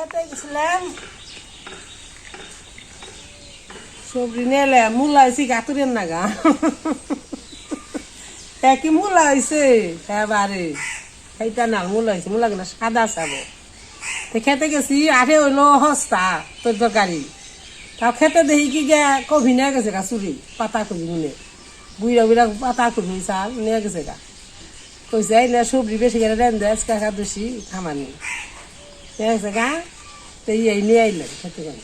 খেতে গেছিলাম। সবজি নেলে মূলা হয়েছি গাতুরের নাগা। একই মূলা হয়েছে এবারে। সেইটা না, মূলা হয়েছে মূলা কিনা সাদা চাবো তো খেতে গেছি আঠে হইল হস্তা তোর তরকারি। তাও খেতে দেখি কি গে কভি নিয়ে গেছে গা চুরি, পাতা কবি নিয়ে বুড়া বুড়া পাতা কবি চাল নিয়ে গেছে গা। কইছে, এই না সবজি বেশি গেলে করে দেন দে আজকে খা দোষী খামানি নিয়ে গেছে গা তো এই নিয়ে আইলেন খেতে করে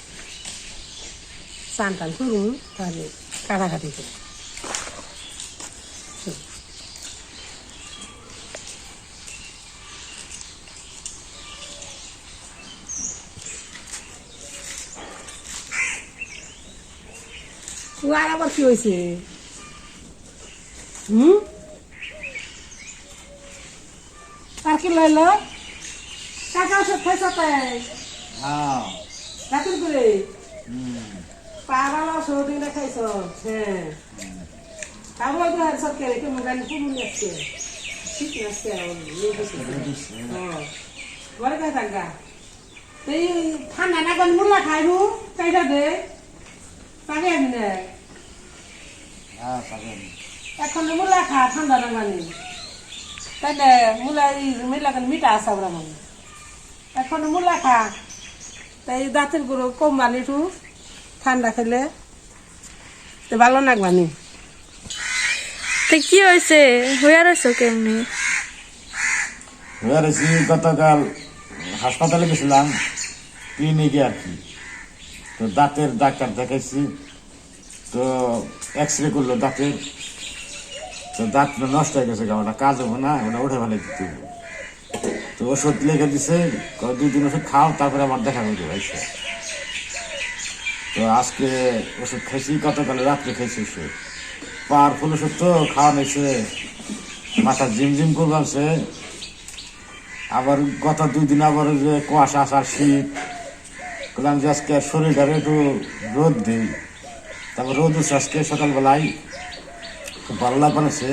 চান টান করুন তাহলে কাটাকাটি করে আর আবার কি হয়েছে হুম আর কি লইল কাকা ওষুধ খাইছ তাই হ্যাঁ। করে। পাগল ওষুধ এগুলো খাইছ হ্যাঁ তারপরে তো আর সরকার একটু মোবাইল পুরুন আসছে ঠিক আসছে ঘরে কাজ থাকা এই ঠান্ডা না কোন মুলা খাইবু চাইটা দে। পাগে আমি না। হ্যাঁ পাবেন এখন মুলা খা ঠান্ডা না মানে তাই না মুলা মিলা মিঠা আছে আমরা মানে এখন মুলা খা তাই দাঁতের গুঁড়ো কম বানি একটু ঠান্ডা খেলে। তো ভালো লাগবানি তো কি হয়েছে? হয়ে রয়েছে কেমনি? এবার এসে গতকাল হাসপাতালে গেছিলাম ক্লিনিকে আর কি। তো দাঁতের ডাক্তার দেখাইছি তো এক্স রে করল দাঁতের। তো দাঁত নষ্ট হয়ে গেছে ওটা কাজ হব না ওটা উঠে ফেলে দিতে হবে। তো ওষুধ লিখে দিছে দুই দিন ওষুধ খাও, তারপরে আমার দেখা করতে হয়েছে তো আজকে ওষুধ খাইছি, গতকাল রাত্রে খাইছি ওষুধ। পাওয়ারফুল ওষুধ তো খাওয়া নিয়েছে মাথা জিম জিম করবাছে আবার গত দুই দিন আবার যে কুয়াশা আসার শীত। বললাম যে আজকে শরীরটারে একটু রোদ দিই। তারপর রোদ উঠছে আজকে সকালবেলায়। ভালো লাগছে।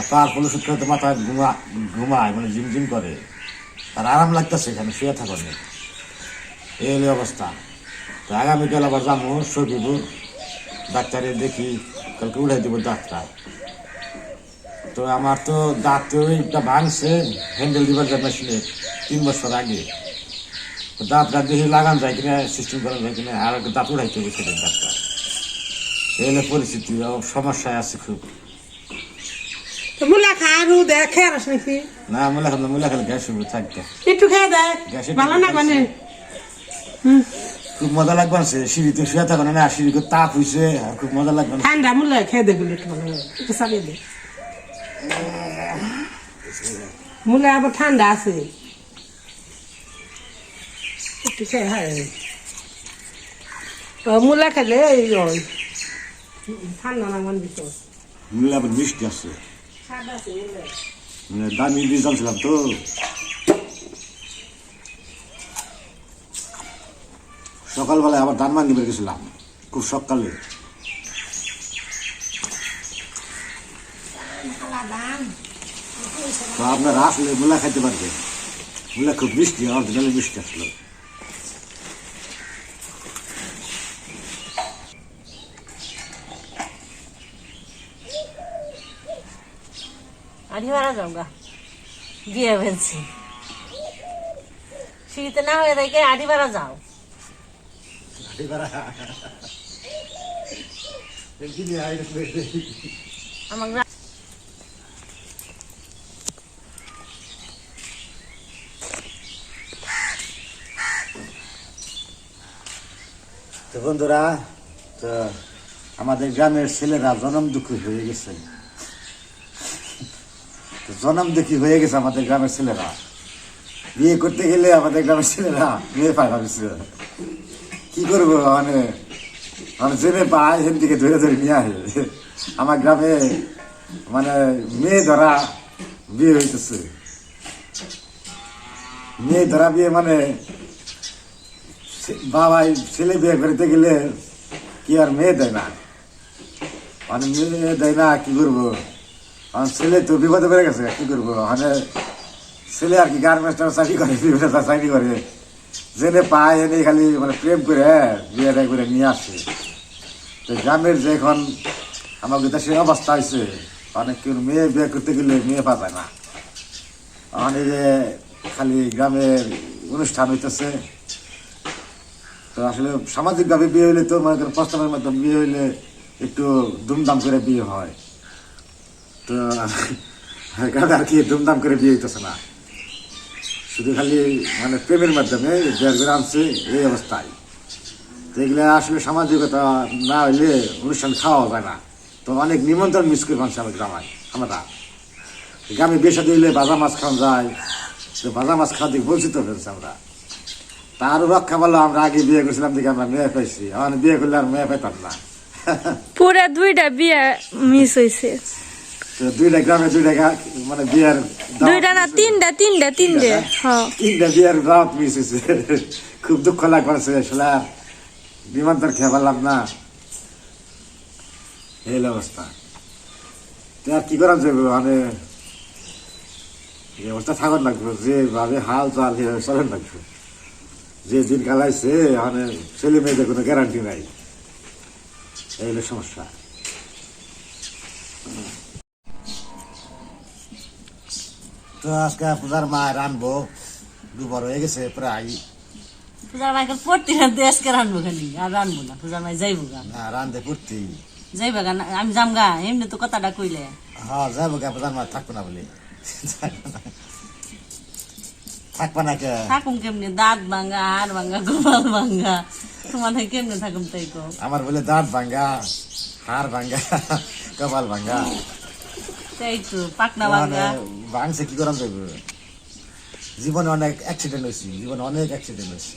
আর ওষুধ খেলে তো মাথায় ঘুমা ঘুমায় মানে জিম করে। আর আরাম লাগতেছে এখানে, শুয়ে নেই এই হলো অবস্থা। তো আগামীকাল আবার যাব সখীপুর ডাক্তারে দেখি, কালকে উঠাই দেবো ডাক্তার তো আমার তো দাঁত ওইটা ভাঙছে হ্যান্ডেল দিবার যায় মেশিনে তিন বছর আগে। তো দাঁতটা দেখি লাগান যায় কিনা সিস্টেম করা যায় কিনা, আর একটা দাঁত উঠাইতে হবে সেটা ডাক্তার এই হলো পরিস্থিতি সমস্যায় আছে খুব। মুলা খা আর দেখে আর নাকি না মূলা খালে মূলা খালে গ্যাস হবে থাকতে একটু খেয়ে দেখ। ভালো না মানে? খুব মজা লাগবে সে? সিঁড়িতে শুয়ে থাকো না সিঁড়িতে তাপ হইছে আর খুব মজা লাগবে ঠান্ডা মুলা খেয়ে দেগুলো একটু ভালো একটু চালিয়ে দে। মুলা আবার ঠান্ডা আছে। একটু খেয়ে হয়। মুলা খেলে ঠান্ডা না মান ভিতর। মূলা আবার মিষ্টি আছে। দামি বীজ আনছিলাম তো সকালবেলায় আবার ধান মান নিবে গেছিলাম খুব সকালে তো আপনারা আসলে মূলা খাইতে পারবেন। মূলা খুব মিষ্টি, অরিজিনালি মিষ্টি আসলো। আড়ি ভাড়া যাও গা গিয়ে ফেলছি। শীত না হয়ে থাকে আড়ি ভাড়া যাও। আমাকে তো বন্ধুরা তো আমাদের গ্রামের ছেলেরা জনম দুঃখী হয়ে গেছে। জনম দুঃখী হয়ে গেছে আমাদের গ্রামের ছেলেরা। বিয়ে করতে গেলে আমাদের গ্রামের ছেলেরা মেয়ে পায় ভাবছে কি করব মানে মানে জেনে পায় সেন থেকে ধরে ধরে নিয়ে আসে। আমার গ্রামে মানে মেয়ে ধরা বিয়ে হইতেছে। মেয়ে ধরা বিয়ে মানে বাবাই ছেলে বিয়ে করতে গেলে কি আর মেয়ে দেয় না? মানে মেয়ে দেয় না, কি করব? আমার ছেলে তো বিপদে বেড়ে গেছে, কি করব? মানে ছেলে আর কি গার্মেন্টস চাকরি করে বিভিন্ন চাকরি করে। জেনে পায়, এনে খালি মানে প্রেম করে বিয়েটা করে নিয়ে আসে। তো গ্রামের যে এখন আমাদের দেশের অবস্থা হয়েছে অনেক কেউ মেয়ে বিয়ে করতে গেলে মেয়ে পাবে না। এখন এই যে খালি গ্রামের অনুষ্ঠান হইতেছে, তো আসলে সামাজিকভাবে বিয়ে হইলে তো মনে প্রস্তাবের মাধ্যমে বিয়ে হইলে একটু ধুমধাম করে বিয়ে হয়। তো আর কি ধুমধাম করে বিয়ে হইতেছে না। শুধু খালি মানে প্রেমের মাধ্যমে বিয়ে করে আনছে, এই অবস্থায়। তো এগুলো আসলে সামাজিকতা না হইলে অনুষ্ঠান খাওয়া যায় না। তো অনেক নিমন্ত্রণ মিস করে মানুষ আমার গ্রামায় আমরা। গ্রামে বিয়ে সাথে হইলে বাজা মাছ খাওয়া যায়। তো বাজা মাছ খাওয়া দিকে বলছি তো ফেলছি আমরা। তারও রক্ষা বলো আমরা আগে বিয়ে করছিলাম দিকে আমরা মেয়ে পাইছি। এখন বিয়ে করলে আর মেয়ে পাইতাম না। পুরা দুইটা বিয়া মিস হয়েছে দুইটা গ্রামে দুইটা মানে বিয়ের দুইটা না তিনটা তিনটা তিনটে হ্যাঁ। তিনটা বিয়ের দাওয়াত মিস হয়েছে খুব দুঃখ লাগছে আসলে আর বিমানতর খেয়ে পারলাম না। এই অবস্থা। তো আর কি করা যাবে মানে? এই অবস্থা থাকুন লাগবে যেভাবে হাল চাল চলেন লাগবে যে দিন কালাইছে মানে ছেলে মেয়েদের কোনো গ্যারান্টি নাই। এই হলো সমস্যা। তো আজকে পূজার মা রানবো। দুবার হয়ে গেছে প্রায়। পূজার মাইকেল পড়তে না দেশকে রানবো খালি আর রানবো না পূজার মাই যাইবো গা। না রান্ধে পড়তি যাইবে গা আমি যাম গা এমনি তো কথাটা কইলে। হ্যাঁ যাব কে পূজার মা থাকব না বলে। থাকবা না কে? থাকুম কেমনি দাঁত ভাঙ্গা হাড় ভাঙ্গা গোপাল ভাঙ্গা তোমার কেমনি থাকুম তাই কো আমার বলে দাঁত ভাঙ্গা হাড় ভাঙ্গা কপাল ভাঙ্গা তাই তো পাকনা মানে ভাঙছে কি করাম যাবে? জীবনে অনেক অ্যাক্সিডেন্ট হয়েছে জীবনে অনেক অ্যাক্সিডেন্ট হয়েছে।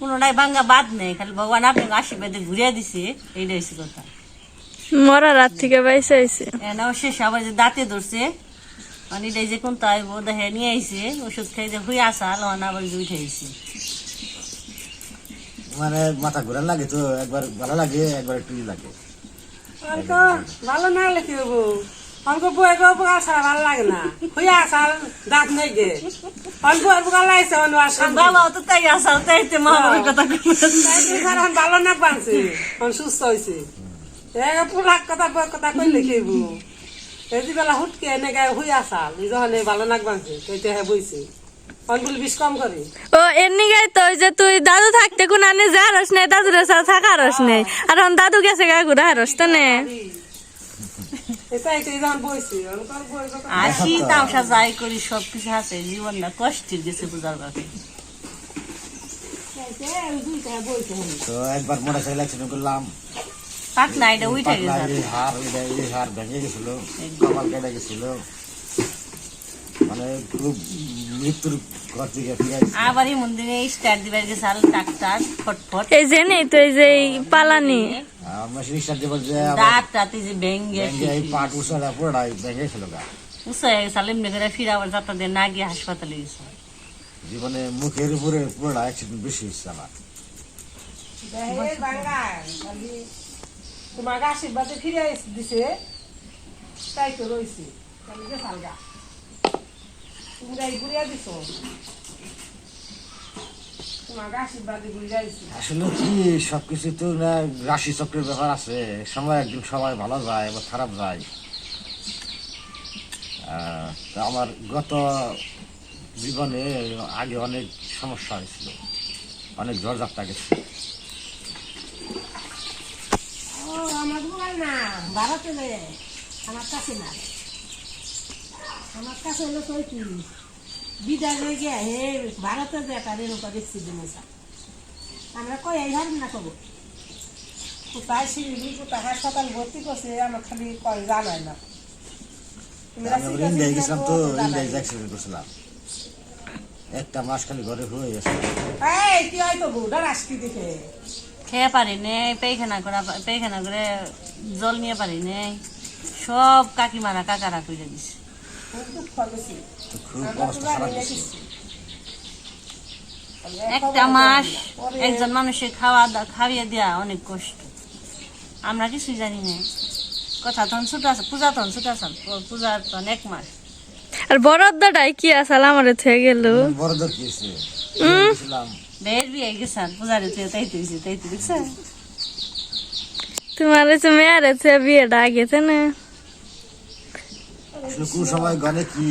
কোনোটাই ভাঙ্গা বাদ নেই খালি ভগবান আপনাকে আশীর্বাদে ঘুরিয়ে দিছে এইটা হচ্ছে কথা। মরা রাত থেকে বাইসে আইছে। এনাও শেষ আবার যে দাঁতে ধরছে মানে এটাই যে কোন তাই দেখে নিয়ে আইছে ওষুধ খাই যে হয়ে আসা লন আবার উঠে আইছে। মানে মাথা ঘোরার লাগে তো একবার ভালো লাগে একবার একটু লাগে। অঙ্ক ভালো না হলে কি হব অঙ্ক বই গো উপকার ছাড়া ভালো লাগে না। হইয়া আসার দাঁত নেই গে অল্প উপকার লাগছে অন্য আসার বাবাও তো তাই আসা তাই তো মহামারীর কথা কইবে। এখন ভালো না পানছে এখন সুস্থ হয়েছে এক পুলাক কথা বই কথা কইলে কেব এই বেলা হুটকে এনেকে হুই আসাল এই যখন এই ভালো নাক বানছে সেইটা হে বইছে। বিষ কম করে। ও এমনি গাই তো যে তুই দাদু থাকতে কোন আনে যা রস নেই দাদুর থাকা রস নেই। আর এখন দাদু গেছে গা ঘুরা রস তো নে এটা এটা যখন বইছে অনকর বই কথা আসি তামসা যাই করি সব কিছু আছে জীবন না কষ্টের গেছে বুঝার বাকি। তো একবার মোটরসাইকেল অ্যাক্সিডেন্ট করলাম। পাক না এটা উঠে গেছে এই হাড় এই হাড় ভেঙে গেছিল কপাল কেটে গেছিল। মানে খুব মৃত্যুর ঘর থেকে আবার এই মন্দিরে স্টার দিবার গেছে আর টাকটাক ফটফট এই যে নেই তো এই যে পালানি। আমার রিক্সা দেবার যে আবার দাঁত টাতে যে ব্যাঙ্গে ভেঙে এই পাট উসারা পুরোটাই ভেঙে গেছিল গা উৎসাহ সালেম মেঘেরা ফিরে আবার যাত্রা দিয়ে না গিয়ে হাসপাতালে গেছে জীবনে মুখের উপরে পুরোটা অ্যাক্সিডেন্ট বেশি হচ্ছে আমার দেহের বাঙ্গায় খালি তোমাকে আশীর্বাদে ফিরে এসে দিছে তাই তো রয়েছে খালি যে সালগা তুমি এই ঘুরিয়া দিছ তোমাকে আশীর্বাদে ঘুরিয়া দিছি আসলে কি সবকিছু তো না রাশি চক্রের ব্যাপার আছে। সময় একদিন সবাই ভালো যায় আবার খারাপ যায়। তো আমার গত জীবনে আগে অনেক সমস্যা হয়েছিল। অনেক ঝড় ঝাপটা গেছে আমার কাছে না। আমার কাছে হলো কি? বিদায় হয়ে গিয়া হে ভারতে যে একটা রেণুকা দেখছি দিনেছা আমরা কই এই হার না কব? কোথায় শিলিগুড়ি কোথায় হাসপাতাল ভর্তি করছে আমার খালি কয় জানায় না। তুমি ইন্ডিয়ায় গেছিলাম তো ইন্ডিয়ায় অ্যাক্সিডেন্ট করছিলাম একটা মাস খালি ঘরে হয়ে গেছে। এই কি হয় তো বুড়া রাস্তি দেখে? খেয়ে পারি পায়খানা করা পায়খানা করে জল নিয়ে পারি নে সব কাকিমারা কাকারা কইরা দিছে। খুব দুঃখ গেছি গেছে একটা মাস একজন মানুষের খাওয়া দা- খাইয়ে দেওয়া অনেক কষ্ট। আমরা কিছু জানি না। কথা তখন ছোট আছে পূজা তখন ছোট আছে পূজা তখন এক মাস। আর বরদাটাই কি আসাল? আমার থয়ে গেল। বড় দর কি গেছিলাম বের বিয়ে গেছেন পূজারি তুই তাই তুইছি তাই তুই দেখছে। তোমার হচ্ছে মেয়ের হচ্ছে বিয়েটা আগেছে না? সময় গনে কি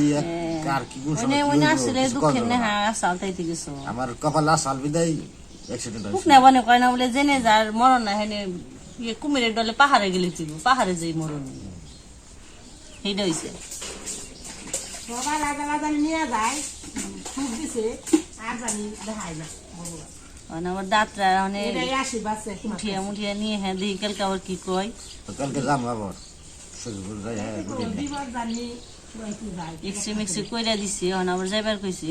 এক কি কোন ওনে সময় কি ওনে হইল, আসলে কিছু দুঃখের কওয়া নে যাবে না। হ্যাঁ আসাল তাই তুই গেছো। আমার কপাল আসাল বিদায়। অ্যাক্সিডেন্ট খুব না বনে কয় না বলে জেনে যার মরণ না হেনে ইয়ে কুমিরের ডলে পাহাড়ে গেলে তুই পাহাড়ে যাই মরণ। সবার আদা আদা নিয়ে যায় খুব দিছে আর জানি দেখায় না মানে আমার দাঁতরা মানে তোমার। মুঠিয়া নিয়ে হ্যাঁ দেখি কালকে আবার কি কয়। কালকে যাম আবার। সজীবপুর হ্যাঁ এক্সরে মেক্সরে কইরা দিছি এখন আবার যাইবার কইছি